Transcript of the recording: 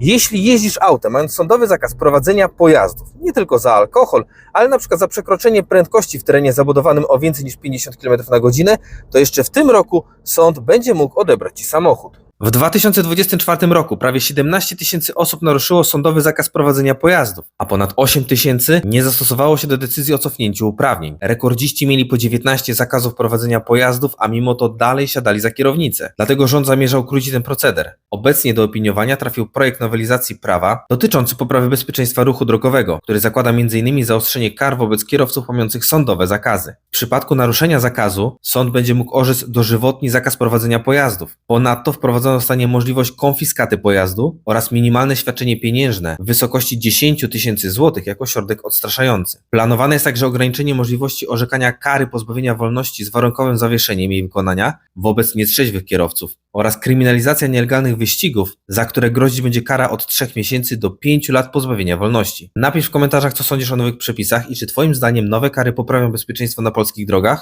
Jeśli jeździsz autem, mając sądowy zakaz prowadzenia pojazdów, nie tylko za alkohol, ale na przykład za przekroczenie prędkości w terenie zabudowanym o więcej niż 50 km na godzinę, to jeszcze w tym roku sąd będzie mógł odebrać Ci samochód. W 2024 roku prawie 17 tysięcy osób naruszyło sądowy zakaz prowadzenia pojazdów, a ponad 8 tysięcy nie zastosowało się do decyzji o cofnięciu uprawnień. Rekordziści mieli po 19 zakazów prowadzenia pojazdów, a mimo to dalej siadali za kierownicę. Dlatego rząd zamierzał ukrócić ten proceder. Obecnie do opiniowania trafił projekt nowelizacji prawa dotyczący poprawy bezpieczeństwa ruchu drogowego, który zakłada m.in. zaostrzenie kar wobec kierowców łamiących sądowe zakazy. W przypadku naruszenia zakazu sąd będzie mógł orzec dożywotni zakaz prowadzenia pojazdów. Ponadto wprowadzona zostanie możliwość konfiskaty pojazdu oraz minimalne świadczenie pieniężne w wysokości 10 tysięcy złotych jako środek odstraszający. Planowane jest także ograniczenie możliwości orzekania kary pozbawienia wolności z warunkowym zawieszeniem jej wykonania wobec nietrzeźwych kierowców oraz kryminalizacja nielegalnych wyścigów, za które grozić będzie kara od 3 miesięcy do 5 lat pozbawienia wolności. Napisz w komentarzach, co sądzisz o nowych przepisach i czy Twoim zdaniem nowe kary poprawią bezpieczeństwo na polskich drogach.